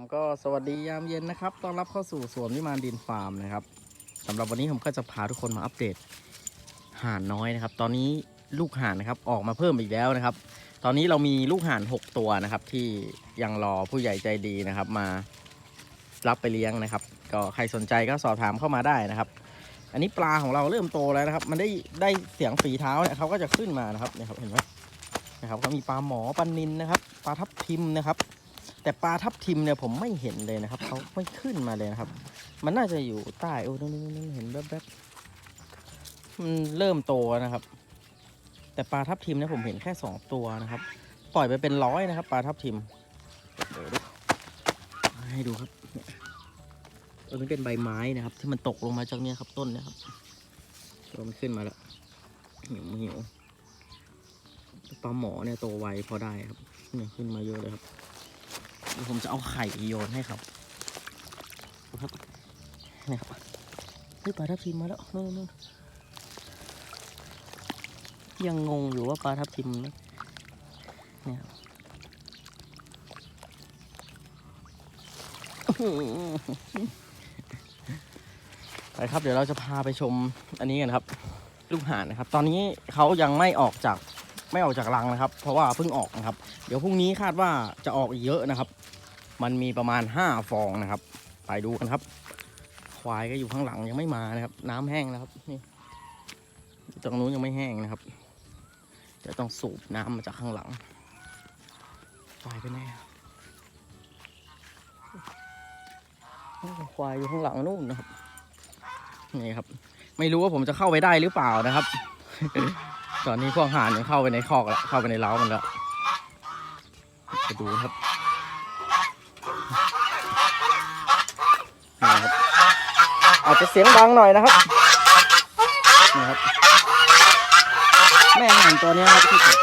ผมก็สวัสดียามเย็นนะครับ ต้อนรับเข้าสู่สวนวิมานดินฟาร์มนะครับสำหรับวันนี้ผมก็จะพาทุกคนมาอัปเดตห่านน้อยนะครับ ตอนนี้ลูกห่านนะครับออกมาเพิ่มอีกแล้วนะครับ ตอนนี้เรามีลูกห่าน 6 ตัวนะครับ ที่ยังรอผู้ใหญ่ใจดีนะครับ มารับไปเลี้ยงนะครับ ก็ใครสนใจก็สอบถามเข้ามาได้นะครับ อันนี้ปลาของเราเริ่มโตแล้วนะครับ มันได้ได้เสียงฝีเท้าเนี่ยเขาก็จะขึ้นมานะครับเนี่ยครับเห็นไหมนะครับเขามีปลาหมอปลานินนะครับ ปลาทับทิมนะครับ แต่ปลาทับทิมเนี่ยผมไม่เห็นเลยนะครับเขาไม่ขึ้นมาเลยนะครับ มันน่าจะอยู่ใต้โอ้นั่นนั่นี่เห็นแวบๆมันเริ่มโตนะครับ แต่ปลาทับทิมเนี่ยผมเห็นแค่สองตัวนะครับ ปล่อยไปเป็นร้อยนะครับ ปลาทับทิมเดี๋ยวดูให้ดูครับเนี่ยเออมันเป็นใบไม้นะครับ ที่มันตกลงมาจากเนี่ยครับต้นนี่ยครับตัวมันขึ้นมาแล้วหิวหิวปลาหมอเนี่ยโตไวพอได้ครับเนี่ยขึ้นมาเยอะเลยครับ ดี๋ยวผมจะเอาไข่โยนให้ครับครับนี่ครับเฮ้ยปลาทับทิมมาแล้วนู่นนู่นยังงงอยู่ว่าปลาทับทิมนะเนี่ยครับไปครับเดี๋ยวเราจะพาไปชมอันนี้กันครับ ลูกห่านนะครับ ตอนนี้เขายังไม่ออกจาก ไม่ออกจากรังนะครับ เพราะว่าเพิ่งออกนะครับ เดี๋ยวพรุ่งนี้คาดว่าจะออกอีกเยอะนะครับ มันมีประมาณห้าฟองนะครับ ไปดูกันครับ ควายก็อยู่ข้างหลังยังไม่มานะครับ น้ำแห้งแล้วครับนี่ตรงนู้นยังไม่แห้งนะครับเดี๋ยวต้องสูบน้ำมาจากข้างหลังควายไปแน่ควายอยู่ข้างหลังนู่นนะครับนี่ครับ ไม่รู้ว่าผมจะเข้าไปได้หรือเปล่านะครับ ตอนนี้พวกห่านยังเข้าไปในคอกแล้วเข้าไปในเล้ามันแล้วไปดูครับนี่ครับอาจจะเสียงดังหน่อยนะครับนี่ครับ แม่ห่านตัวนี้ครับที่ตก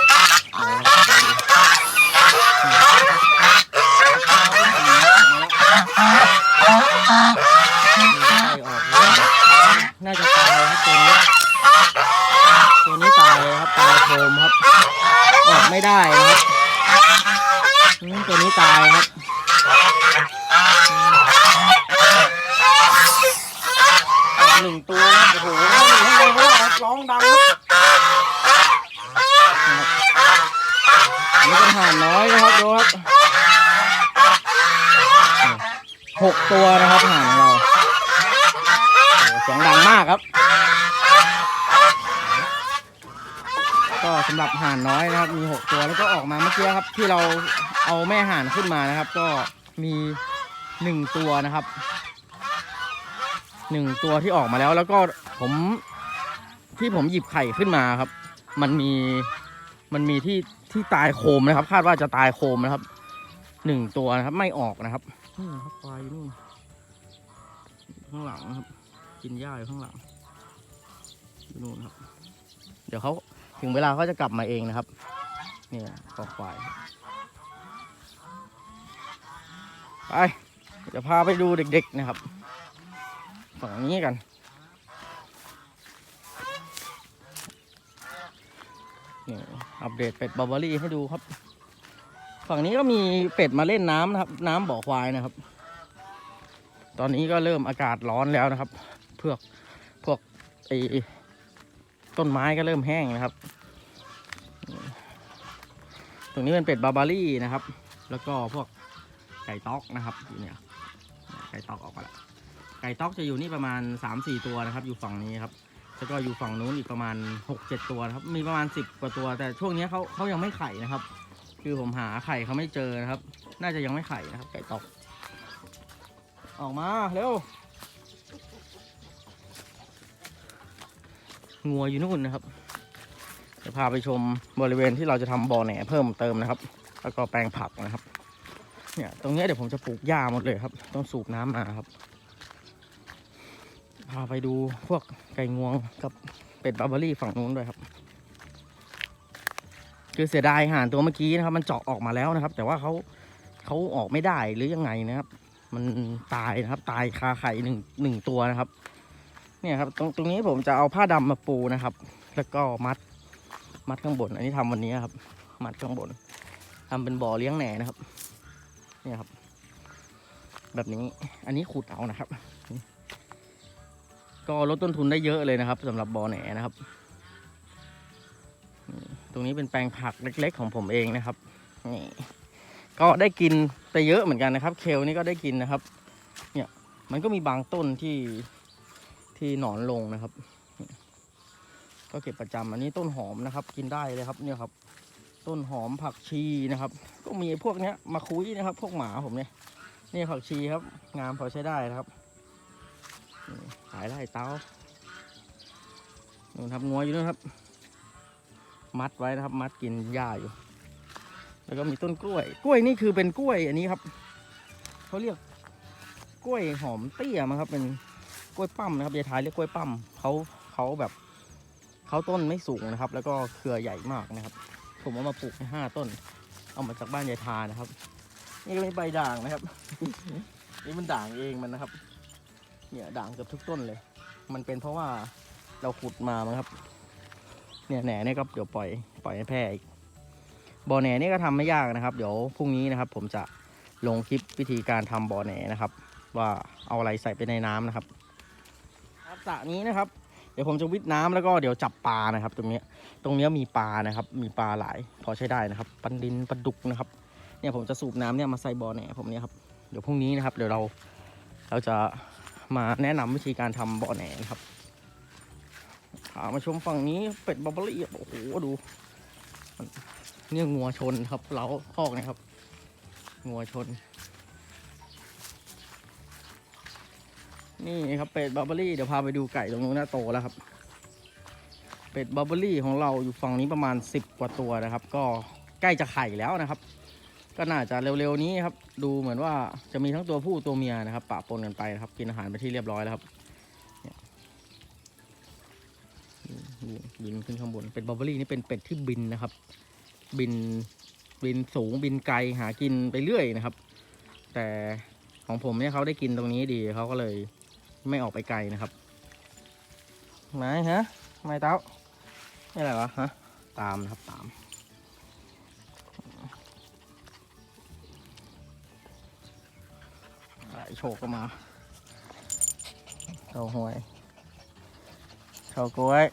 นี่ครับน่าจะตายครับตัวนี้ ตัวนี้ตายครับตายโคมครับ ออก ไม่ได้นะครับตัวนี้ตายครับหนึ่งตัวโอ้โหอยู่ข้างเขาอร้องดังนี่เป็นห่านน้อยนะครับดูครับหกตัวนะครับห่านของเราเสียงดังมากครับ สำหรับห่านน้อยนะครับ มีหกตัวแล้วก็ออกมาเมื่อกี้ครับ ที่เราเอาแม่ห่านขึ้นมานะครับ ก็มีหนึ่งตัวนะครับหนึ่งตัวที่ออกมาแล้ว แล้วก็ผมที่ผมหยิบไข่ขึ้นมาครับ มันมีมันมีที่ที่ตายโคมนะครับ คาดว่าจะตายโคมนะครับหนึ่งตัวนะครับ ไม่ออกนะครับนี่ครับควายอยู่นู่นข้างหลังนะครับ กินหญ้าอยู่ข้างหลังอยู่นู่นครับ เดี๋ยวเขา ถึงเวลาเขาจะกลับมาเองนะครับ นี่ยคอควาย ไปเดี๋ยวพาไปดูเด็กๆนะครับ ฝั่งนี้กัน นี่อัปเดตเป็ดบาร์บารี่ให้ดูครับ ฝั่งนี้ก็มีเป็ดมาเล่นน้ำนะครับ น้ำบ่อควายนะครับ ตอนนี้ก็เริ่มอากาศร้อนแล้วนะครับพวกพวกไอต้นไม้ก็เริ่มแห้งนะครับ ตรงนี้เป็นเป็ดบาบารี่นะครับ แล้วก็พวกไก่ต๊อกนะครับอยู่เนี่ยไก่ต๊อกออกมาแล้วไก่ต๊อกจะอยู่นี่ประมาณ 3-4 ตัวนะครับ อยู่ฝั่งนี้ครับแล้วก็อยู่ฝั่งนู้นอีกประมาณ 6-7 ตัวนะครับ มีประมาณ 10 กว่าตัว แต่ช่วงนี้เขาเขายังไม่ไข่นะครับ คือผมหาไข่เขาไม่เจอนะครับ น่าจะยังไม่ไข่นะครับ ไก่ต๊อก ออกมาเร็วงัวอยู่นู่นนะครับ จะพาไปชมบริเวณที่เราจะทำบ่อแหน่เพิ่มเติมนะครับ แล้วก็แปลงผักนะครับ เนี่ย ตรงนี้เดี๋ยวผมจะปลูกหญ้าหมดเลยครับ ต้องสูบน้ำมาครับ พาไปดูพวกไก่งวงกับเป็ดบาร์เบอรี่ฝั่งนู้นด้วยครับ คือเสียดายห่านตัวเมื่อกี้นะครับ มันเจาะออกมาแล้วนะครับ แต่ว่าเขาเขาออกไม่ได้หรือยังไงนะครับ มันตายนะครับ ตายคาไข่หนึ่งหนึ่งตัวนะครับ เนี่ยครับ ตรงตรงนี้ผมจะเอาผ้าดำมาปูนะครับ แล้วก็มัด มัดข้างบน อันนี้ทำวันนี้ครับ มัดข้างบนทำเป็นบ่อเลี้ยงแหน่นะครับ เนี่ยครับ แบบนี้ อันนี้ขุดเอานะครับ ก็ลดต้นทุนได้เยอะเลยนะครับสำหรับบ่อแหนนะครับ ตรงนี้เป็นแปลงผักเล็ก ๆ ของผมเองนะครับ นี่ ก็ได้กินไปเยอะเหมือนกันนะครับ เคลนี่ก็ได้กินนะครับ เนี่ย มันก็มีบางต้นที่ที่หนอนลงนะครับ ก็เก็บประจำอันนี้ต้นหอมนะครับ กินได้เลยครับเนี่ยครับ ต้นหอมผักชีนะครับ ก็มีพวกเนี้ยมาคุยนะครับ พวกหมาผมเนี่ยนี่ผักชีครับ งามพอใช้ได้นะครับขายได้เตานู่นครับงัวอยู่นู่นครับ มัดไว้นะครับ มัดกินหญ้าอยู่ แล้วก็มีต้นกล้วย กล้วยนี่คือเป็นกล้วยอันนี้ครับเขาเรียกกล้วยหอมเตี้ยมั้งครับ เป็นกล้วยปั้มนะครับยายทายเรียกกล้วยปั้มเขาเขาแบบ เขาต้นไม่สูงนะครับ แล้วก็เครือใหญ่มากนะครับ ผมเอามาปลูกในห้าต้น เอามาจากบ้านยายทานะครับ นี่ก็เป็นใบด่างนะครับ นี่มันด่างเองมันนะครับ เนี่ยด่างเกือบทุกต้นเลย มันเป็นเพราะว่าเราขุดมามั้งครับ เนี่ยแหน่เนี่ยก็เดี๋ยวปล่อยปล่อยให้แพร่อีกบ่อแหน่นี่ก็ทำไม่ยากนะครับ เดี๋ยวพรุ่งนี้นะครับ ผมจะลงคลิปวิธีการทำบ่อแหน่นะครับ ว่าเอาอะไรใส่ไปในน้ำนะครับครับสระนี้นะครับ เดี๋ยวผมจะวิทน้ำแล้วก็เดี๋ยวจับปลานะครับ ตรงนี้ตรงเนี้ยมีปลานะครับ มีปลาหลาย พอใช้ได้นะครับปันดินปลาดุกนะครับ เนี่ยผมจะสูบน้ำเนี่ยมาใส่บ่อแหน่ผมเนี่ยครับเดี๋ยวพรุ่งนี้นะครับ เดี๋ยวเราเราจะมาแนะนำวิธีการทำบ่อแหน่นะครับามาชมฝั่งนี้เป็ดบาร์เบอรี่โอ้โหดูเนี่ยงัวชนครับเราคอกนะครับ งัวชน นี่ครับเป็ดบาร์เบอรี่เดี๋ยวพาไปดูไก่ตรงนู้นนะโตแล้วครับ เป็ดบาร์เบอรี่ของเราอยู่ฝั่งนี้ประมาณ 10 กว่าตัวนะครับ ก็ใกล้จะไข่แล้วนะครับ ก็น่าจะเร็วๆนี้ครับ ดูเหมือนว่าจะมีทั้งตัวผู้ตัวเมียนะครับปะปนกันไปนะครับ กินอาหารไปที่เรียบร้อยแล้วครับบินขึ้นข้างบนเป็ดบาร์เบอรี่นี่เป็นเป็ดที่บินนะครับ บินบินสูงบินไกลหากินไปเรื่อยนะครับ แต่ของผมเนี่ยเขาได้กินตรงนี้ดีเขาก็เลย ไม่ออกไปไกลนะครับไหนฮะไม่เต้านี่อะไรวะฮะตามนะครับตามสายโชคก็มาเฉาหวยเฉากล้วย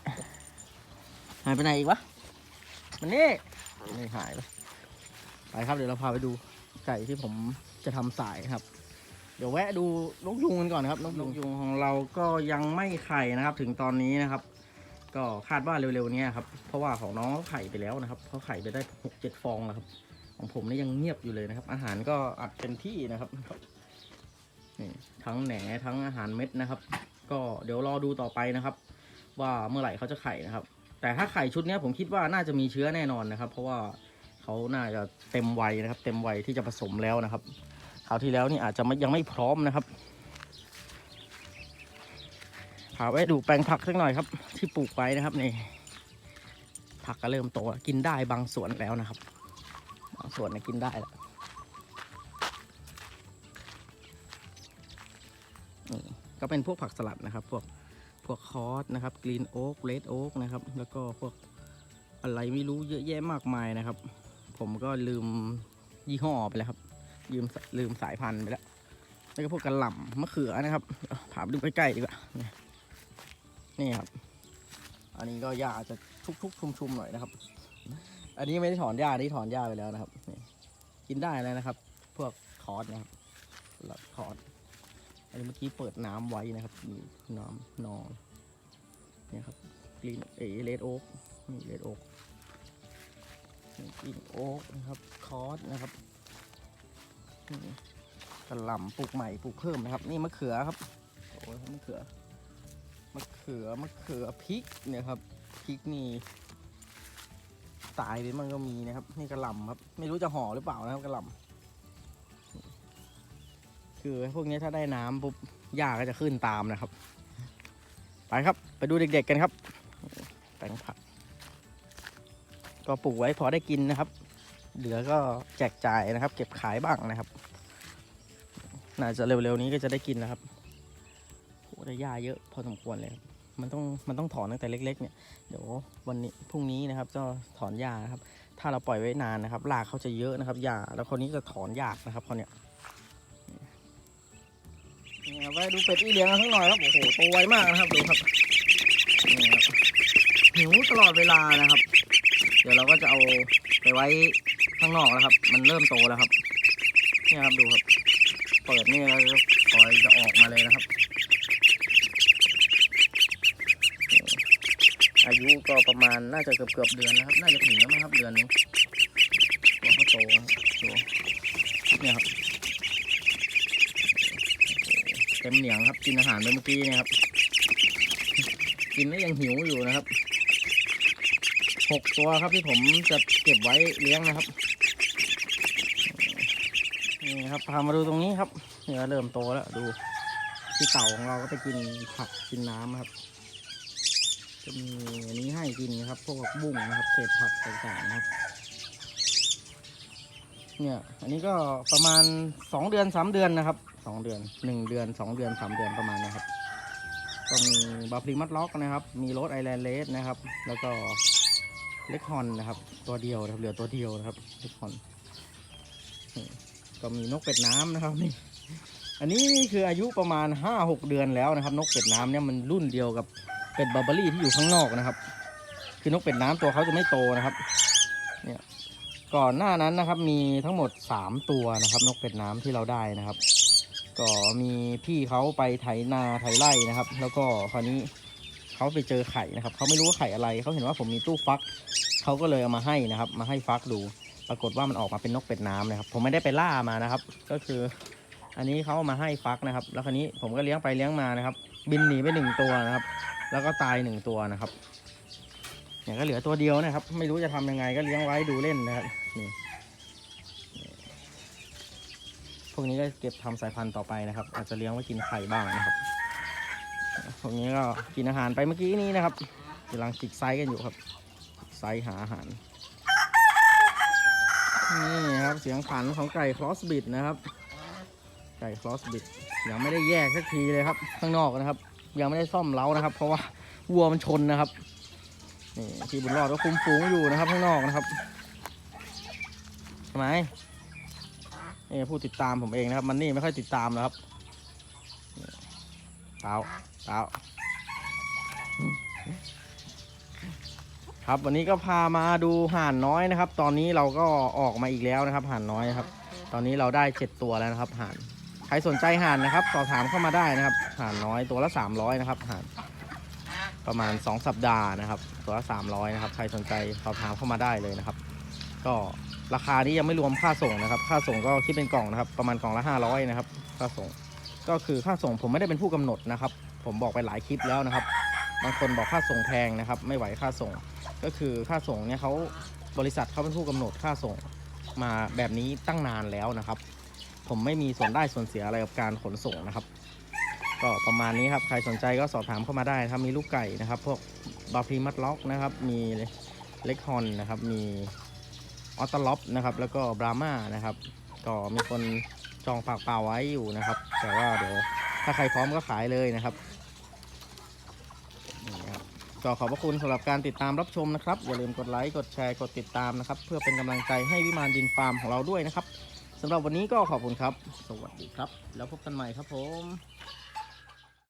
หายไปไหนอีกวะมันนี่ไม่หายไปไปครับเดี๋ยวเราพาไปดูไก่ที่ผมจะทำสายครับ ดี๋ยวแวะดูนกยุงกันก่อนนะครับนกยุงของเราก็ยังไม่ไข่นะครับ ถึงตอนนี้นะครับ ก็คาดว่าเร็วๆเนี้ครับ เพราะว่าของน้องเขาไข่ไปแล้วนะครับเขาไข่ไปได้หกเจ็ดฟองแล้วครับ ของผมนี่ยังเงียบอยู่เลยนะครับ อาหารก็อัดเต็มที่นะครับนี่ทั้งแหนทั้งอาหารเม็ดนะครับ ก็เดี๋ยวรอดูต่อไปนะครับ ว่าเมื่อไหร่เขาจะไข่นะครับ แต่ถ้าไข่ชุดเนี้ยผมคิดว่าน่าจะมีเชื้อแน่นอนนะครับ เพราะว่าเขาน่าจะเต็มวัยนะครับ เต็มวัยที่จะผสมแล้วนะครับ คราวที่แล้วนี่อาจจะม่ยังไม่พร้อมนะครับพาไว้ดูแปลงผักสักหน่อยครับ ที่ปลูกไว้นะครับนี่ผักก็เริ่มโตกินได้บางส่วนแล้วนะครับ บางส่วนกินได้แล้วก็เป็นพวกผักสลัดนะครับ พวกพวกคอสนะครับกรีนโอ๊กเลดโอ๊กนะครับ แล้วก็พวกอะไรไม่รู้เยอะแยะมากมายนะครับ ผมก็ลืมยี่ห้อไปแล้วครับ ลืมลืมสายพันธุ์ไปแล้วแล้วก็พวกกระหล่ำมะเขือนะครับเดี๋ยวพาไปดูใกล้ๆดีกว่านี่นี่ครับ อันนี้ก็หญ้าจะทุกๆ ชุมๆหน่อยนะครับ อันนี้ไม่ได้ถอนหญ้านี่ถอนหญ้าไปแล้วนะครับกินได้แล้วนะครับ พวกคอสนะครับหลับคอสอันนี้เมื่อกี้เปิดน้ำไว้นะครับมีน้ำนองเนี่ยครับกรีนเอเลดโอ๊กนี่เลดโอ๊กกรีนโอ๊กนะครับคอสนะครับ กระหล่ำปลูกใหม่ปลูกเพิ่มนะครับ นี่มะเขือครับโอ้ยมะเขือมะเขือมะเขือพริกเนี่ยครับพริกนี่ตายไปมันก็มีนะครับ นี่กระหล่ำครับ ไม่รู้จะห่อหรือเปล่านะครับกระหล่ำคือพวกนี้ถ้าได้น้ำปุ๊บหญ้าก็จะขึ้นตามนะครับ ไปครับ ไปดูเด็กๆกันครับแปลงผักก็ปลูกไว้พอได้กินนะครับ เหลือก็แจกจ่ายนะครับ เก็บขายบ้างนะครับ น่าจะเร็วๆนี้ก็จะได้กินนะครับโหได้หญ้าเยอะพอสมควรเลยครับมันต้องมันต้องถอนตั้งแต่เล็ก ๆ เนี่ยเดี๋ยววันนี้พรุ่งนี้นะครับจะถอนหญ้าครับ ถ้าเราปล่อยไว้นานนะครับรากเขาจะเยอะนะครับหญ้าแล้วคนนี้จะถอนยากนะครับเขาเนี่ยนี่ครับไปดูเป็ดอีเหลียงกันสักหน่อยครับโอ้โหโตไวมากนะครับดูครับนี่ครับหิวตลอดเวลานะครับ เดี๋ยวเราก็จะเอาไปไว้ ข้างนอกแล้วครับ มันเริ่มโตแล้วครับเนี่ยครับดูครับ เปิดนี่แล้วก็คอยจะออกมาเลยนะครับ อายุก็ประมาณน่าจะเกือบเกือบเดือนนะครับ น่าจะถึงแล้วมั้งครับเดือนนึงตัวเขาโตครับเนี่ยครับเต็มเหนียงครับกินอาหารไปเมื่อกี้เนี่ยครับ กินแล้วยังหิวอยู่นะครับหกตัวครับที่ผมจะเก็บไว้เลี้ยงนะครับ นี่ครับพามาดูตรงนี้ครับเนี่ยเริ่มโตแล้วดูที่เต่าของเราก็ไปกินผักกินน้ำครับจะมีอันนี้ให้กินนะครับพวกบุ้งนะครับเศษผักต่างๆนะครับ เนี่ย อันนี้ก็ประมาณสองเดือนสามเดือนนะครับสองเดือนหนึ่งเดือนสองเดือนสามเดือนประมาณนะครับ ก็มีบาพรีมัดล็อกนะครับ มีโรสไอแลนด์เลสนะครับ แล้วก็เล็กฮอนนะครับ ตัวเดียวนะครับเหลือตัวเดียวนะครับเล็กฮอน ก็มีนกเป็ดน้ำนะครับนี่อันนี้คืออายุประมาณห้าหกเดือนแล้วนะครับ นกเป็ดน้ำเนี่ยมันรุ่นเดียวกับเป็ดบาร์บอรี่ที่อยู่ข้างนอกนะครับ คือนกเป็ดน้ำตัวเขาจะไม่โตนะครับเนี่ยก่อนหน้านั้นนะครับมีทั้งหมด 3 ตัวนะครับ นกเป็ดน้ำที่เราได้นะครับ ก็มีพี่เขาไปไถนาไถไร่นะครับ แล้วก็คราวนี้เขาไปเจอไข่นะครับเขาไม่รู้ว่าไข่อะไรเขาเห็นว่าผมมีตู้ฟักเขาก็เลยเอามาให้นะครับ มาให้ฟักดู ปรากฏว่ามันออกมาเป็นนกเป็ดน้ำนะครับ ผมไม่ได้ไปล่ามานะครับ ก็คือ อันนี้เขาเอามาให้ฟักนะครับ แล้วคราวนี้ผมก็เลี้ยงไปเลี้ยงมานะครับ บินหนีไปหนึ่งตัวนะครับ แล้วก็ตายหนึ่งตัวนะครับเนี่ยก็เหลือตัวเดียวนะครับ ไม่รู้จะทำยังไงก็เลี้ยงไว้ดูเล่นนะครับนี่พวกนี้ก็เก็บทำสายพันธุ์ต่อไปนะครับ อาจจะเลี้ยงไว้กินไข่บ้างนะครับพวกนี้ก็กินอาหารไปเมื่อกี้นี้นะครับกำลังจิกไซส์กันอยู่ครับ ไซส์หาอาหาร นี่ครับเสียงขันของไก่คลอสบิดนะครับ ไก่คลอสบิดยังไม่ได้แยกสักทีเลยครับ ข้างนอกนะครับ ยังไม่ได้ซ่อมเล้านะครับ เพราะว่าวัวมันชนนะครับนี่พี่บุญรอดก็คุมฝูงอยู่นะครับ ข้างนอกนะครับทำไมนี่ผู้ติดตามผมเองนะครับ มันนี่ไม่ค่อยติดตามนะครับเท้าเท้า ครับวันนี้ก็พามาดูห่านน้อยนะครับ ตอนนี้เราก็ออกมาอีกแล้วนะครับ ห่านน้อยนะครับ ตอนนี้เราได้เจ็ดตัวแล้วนะครับ ห่านใครสนใจห่านนะครับสอบถามเข้ามาได้นะครับ ห่านน้อยตัวละ300นะครับ ห่าน ประมาณ2สัปดาห์นะครับ ตัวละ300นะครับ ใครสนใจสอบถามเข้ามาได้เลยนะครับ ก็ราคานี้ยังไม่รวมค่าส่งนะครับ ค่าส่งก็คิดเป็นกล่องนะครับ ประมาณกล่องละ500นะครับ ค่าส่ง ก็คือค่าส่งผมไม่ได้เป็นผู้กำหนดนะครับ ผมบอกไปหลายคลิปแล้วนะครับบางคนบอกค่าส่งแพงนะครับ ไม่ไหวค่าส่ง ก็คือค่าส่งเนี่ยเขาบริษัทเขาเป็นผู้กำหนดค่าส่งมาแบบนี้ตั้งนานแล้วนะครับ ผมไม่มีส่วนได้ส่วนเสียอะไรกับการขนส่งนะครับ ก็ประมาณนี้ครับใครสนใจก็สอบถามเข้ามาได้นะครับมีลูกไก่นะครับ พวกบาพรีมัดล็อกนะครับ มีเล็กฮอนนะครับ มีออตล็อปนะครับ แล้วก็บราม่านะครับ ก็มีคนจองฝากเปล่าไว้อยู่นะครับ แต่ว่าเดี๋ยวถ้าใครพร้อมก็ขายเลยนะครับ ก็ขอบพระคุณสำหรับการติดตามรับชมนะครับ อย่าลืมกดไลค์ กดแชร์ กดติดตามนะครับ เพื่อเป็นกำลังใจให้วิมานดินฟาร์มของเราด้วยนะครับสำหรับวันนี้ก็ขอบคุณครับ สวัสดีครับ แล้วพบกันใหม่ครับผม